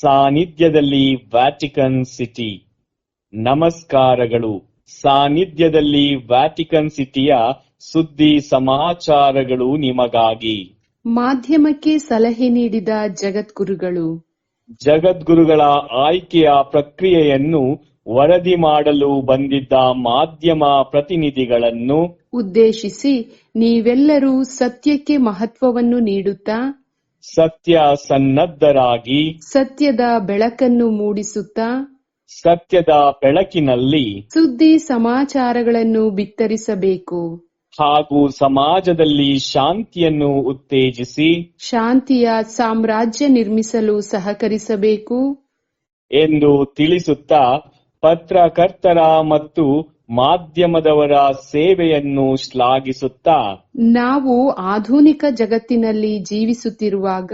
ಸಾನ್ನಿಧ್ಯದಲ್ಲಿ Vatican city. ನಮಸ್ಕಾರಗಳು. ಸಾನ್ನಿಧ್ಯದಲ್ಲಿ ವ್ಯಾಟಿಕನ್ ಸಿಟಿಯ ಸುದ್ದಿ ಸಮಾಚಾರಗಳು ನಿಮಗಾಗಿ. ಮಾಧ್ಯಮಕ್ಕೆ ಸಲಹೆ ನೀಡಿದ ಜಗದ್ಗುರುಗಳು. ಜಗದ್ಗುರುಗಳ ಆಯ್ಕೆಯ ಪ್ರಕ್ರಿಯೆಯನ್ನು ವರದಿ ಮಾಡಲು ಬಂದಿದ್ದ ಮಾಧ್ಯಮ ಪ್ರತಿನಿಧಿಗಳನ್ನು ಉದ್ದೇಶಿಸಿ ನೀವೆಲ್ಲರೂ ಸತ್ಯಕ್ಕೆ ಮಹತ್ವವನ್ನು ನೀಡುತ್ತಾ ಸತ್ಯ ಸನ್ನದ್ಧರಾಗಿ ಸತ್ಯದ ಬೆಳಕನ್ನು ಮೂಡಿಸುತ್ತಾ ಸತ್ಯದ ಬೆಳಕಿನಲ್ಲಿ ಸುದ್ದಿ ಸಮಾಚಾರಗಳನ್ನು ಬಿತ್ತರಿಸಬೇಕು. ಹಾಗೂ ಸಮಾಜದಲ್ಲಿ ಶಾಂತಿಯನ್ನು ಉತ್ತೇಜಿಸಿ ಶಾಂತಿಯ ಸಾಮ್ರಾಜ್ಯ ನಿರ್ಮಿಸಲು ಸಹಕರಿಸಬೇಕು. ಎಂದು ತಿಳಿಸುತ್ತಾ ಪತ್ರಕರ್ತರ ಮತ್ತು ಮಾಧ್ಯಮದವರ ಸೇವೆಯನ್ನು ಶ್ಲಾಘಿಸುತ್ತಾ ನಾವು ಆಧುನಿಕ ಜಗತ್ತಿನಲ್ಲಿ ಜೀವಿಸುತ್ತಿರುವಾಗ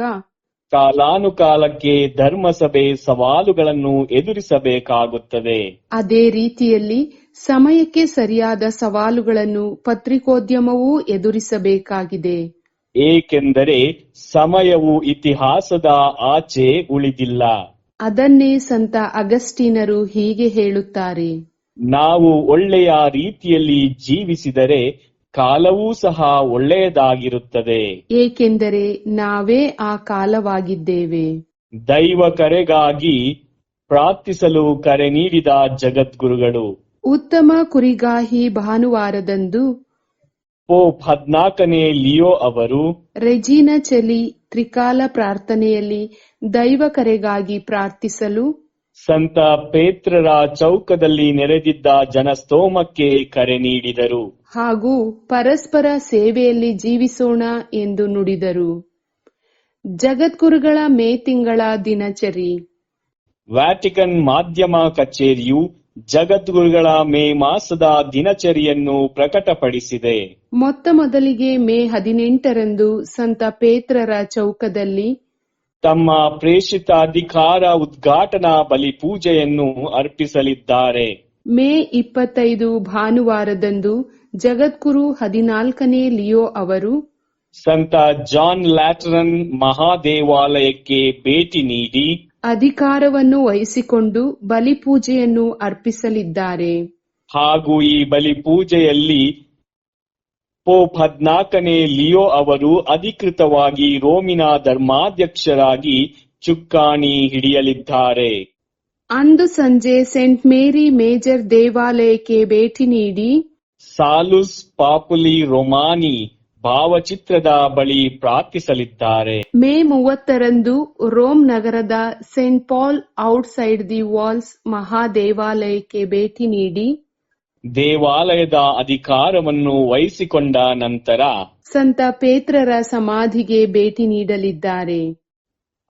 ಕಾಲಾನುಕಾಲಕ್ಕೆ ಧರ್ಮಸಭೆ ಸವಾಲುಗಳನ್ನು ಎದುರಿಸಬೇಕಾಗುತ್ತದೆ. ಅದೇ ರೀತಿಯಲ್ಲಿ ಸಮಯಕ್ಕೆ ಸರಿಯಾದ ಸವಾಲುಗಳನ್ನು ಪತ್ರಿಕೋದ್ಯಮವೂ ಎದುರಿಸಬೇಕಾಗಿದೆ. ಏಕೆಂದರೆ ಸಮಯವು ಇತಿಹಾಸದ ಆಚೆ ಉಳಿದಿಲ್ಲ. ಅದನ್ನೇ ಸಂತ ಅಗಸ್ಟೀನರು ಹೀಗೆ ಹೇಳುತ್ತಾರೆ. ನಾವು ಒಳ್ಳೆಯ ರೀತಿಯಲ್ಲಿ ಜೀವಿಸಿದರೆ ಕಾಲವೂ ಸಹ ಒಳ್ಳೆಯದಾಗಿರುತ್ತದೆ. ಏಕೆಂದರೆ ನಾವೇ ಆ ಕಾಲವಾಗಿದ್ದೇವೆ. ದೈವ ಕರೆಗಾಗಿ ಪ್ರಾರ್ಥಿಸಲು ಕರೆ ನೀಡಿದ ಜಗದ್ಗುರುಗಳು. ಉತ್ತಮ ಕುರಿಗಾಹಿ ಭಾನುವಾರದಂದು ಪೋಪ್ ಹದ್ನಾಲ್ಕನೇ ಲಿಯೋ ಅವರು ರೆಜಿನ ಚಲಿ ತ್ರಿಕಾಲ ಪ್ರಾರ್ಥನೆಯಲ್ಲಿ ದೈವ ಕರೆಗಾಗಿ ಪ್ರಾರ್ಥಿಸಲು ಸಂತ ಪೇತ್ರರ ಚೌಕದಲ್ಲಿ ನೆರೆದಿದ್ದ ಜನಸ್ತೋಮಕ್ಕೆ ಕರೆ ನೀಡಿದರು. ಹಾಗೂ ಪರಸ್ಪರ ಸೇವೆಯಲ್ಲಿ ಜೀವಿಸೋಣ ಎಂದು ನುಡಿದರು. ಜಗದ್ಗುರುಗಳ ಮೇ ತಿಂಗಳ ದಿನಚರಿ. ವ್ಯಾಟಿಕನ್ ಮಾಧ್ಯಮ ಕಚೇರಿಯು ಜಗದ್ಗುರುಗಳ ಮೇ ಮಾಸದ ದಿನಚರಿಯನ್ನು ಪ್ರಕಟಪಡಿಸಿದೆ. ಮೊತ್ತ ಮೊದಲಿಗೆ ಮೇ ಹದಿನೆಂಟರಂದು ಸಂತ ಪೇತ್ರರ ಚೌಕದಲ್ಲಿ ತಮ್ಮ ಪ್ರೇಷಿತ ಅಧಿಕಾರ ಉದ್ಘಾಟನಾ ಬಲಿ ಪೂಜೆಯನ್ನು ಅರ್ಪಿಸಲಿದ್ದಾರೆ. ಮೇ ಇಪ್ಪತ್ತೈದು ಭಾನುವಾರದಂದು ಜಗದ್ಗುರು ಹದಿನಾಲ್ಕನೇ ಲಿಯೋ ಅವರು ಸಂತ ಜಾನ್ ಲ್ಯಾಟರನ್ ಮಹಾದೇವಾಲಯಕ್ಕೆ ಭೇಟಿ ನೀಡಿ ಅಧಿಕಾರವನ್ನು ವಹಿಸಿಕೊಂಡು ಬಲಿಪೂಜೆಯನ್ನು ಅರ್ಪಿಸಲಿದ್ದಾರೆ. ಹಾಗೂ ಈ ಬಲಿ ಪೂಜೆಯಲ್ಲಿ ಪೋಪ್ ಹದ್ನಾಲ್ಕನೇ ಲಿಯೋ ಅವರು ಅಧಿಕೃತವಾಗಿ ರೋಮಿನ ಧರ್ಮಾಧ್ಯಕ್ಷರಾಗಿ ಚುಕ್ಕಾಣಿ ಹಿಡಿಯಲಿದ್ದಾರೆ. ಅಂದು ಸಂಜೆ ಸೆಂಟ್ ಮೇರಿ ಮೇಜರ್ ದೇವಾಲಯಕ್ಕೆ ಭೇಟಿ ನೀಡಿ ಸಾಲುಸ್ ಪಾಪುಲಿ ರೊಮಾನಿ ಭಾವಚಿತ್ರದ ಬಳಿ ಪ್ರಾರ್ಥಿಸಲಿದ್ದಾರೆ. ಮೇ ಮೂವತ್ತರಂದು ರೋಮ್ ನಗರದ Saint Paul outside the walls ಮಹಾದೇವಾಲಯಕ್ಕೆ ಭೇಟಿ ನೀಡಿ ದೇವಾಲಯದ ಅಧಿಕಾರವನ್ನು ವಹಿಸಿಕೊಂಡ ನಂತರ ಸಂತ ಪೇತ್ರರ ಸಮಾಧಿಗೆ ಭೇಟಿ ನೀಡಲಿದ್ದಾರೆ.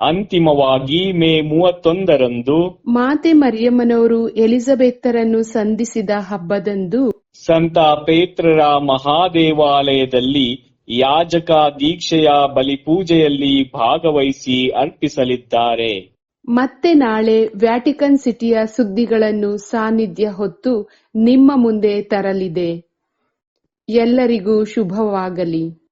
ಅಂತಿಮವಾಗಿ ಮೇ ಮೂವತ್ತೊಂದರಂದು ಮಾತೆ ಮರಿಯಮ್ಮನವರು ಎಲಿಜಬೆತ್ತರನ್ನು ಸಂಧಿಸಿದ ಹಬ್ಬದಂದು ಸಂತ ಪೇತ್ರರ ಮಹಾದೇವಾಲಯದಲ್ಲಿ ಯಾಜಕ ದೀಕ್ಷೆಯ ಬಲಿಪೂಜೆಯಲ್ಲಿ ಭಾಗವಹಿಸಿ ಅರ್ಪಿಸಲಿದ್ದಾರೆ. ಮತ್ತೆ ನಾಳೆ ವ್ಯಾಟಿಕನ್ ಸಿಟಿಯ ಸುದ್ದಿಗಳನ್ನು ಸಾನ್ನಿಧ್ಯ ಹೊತ್ತು ನಿಮ್ಮ ಮುಂದೆ ತರಲಿದೆ. ಎಲ್ಲರಿಗೂ ಶುಭವಾಗಲಿ.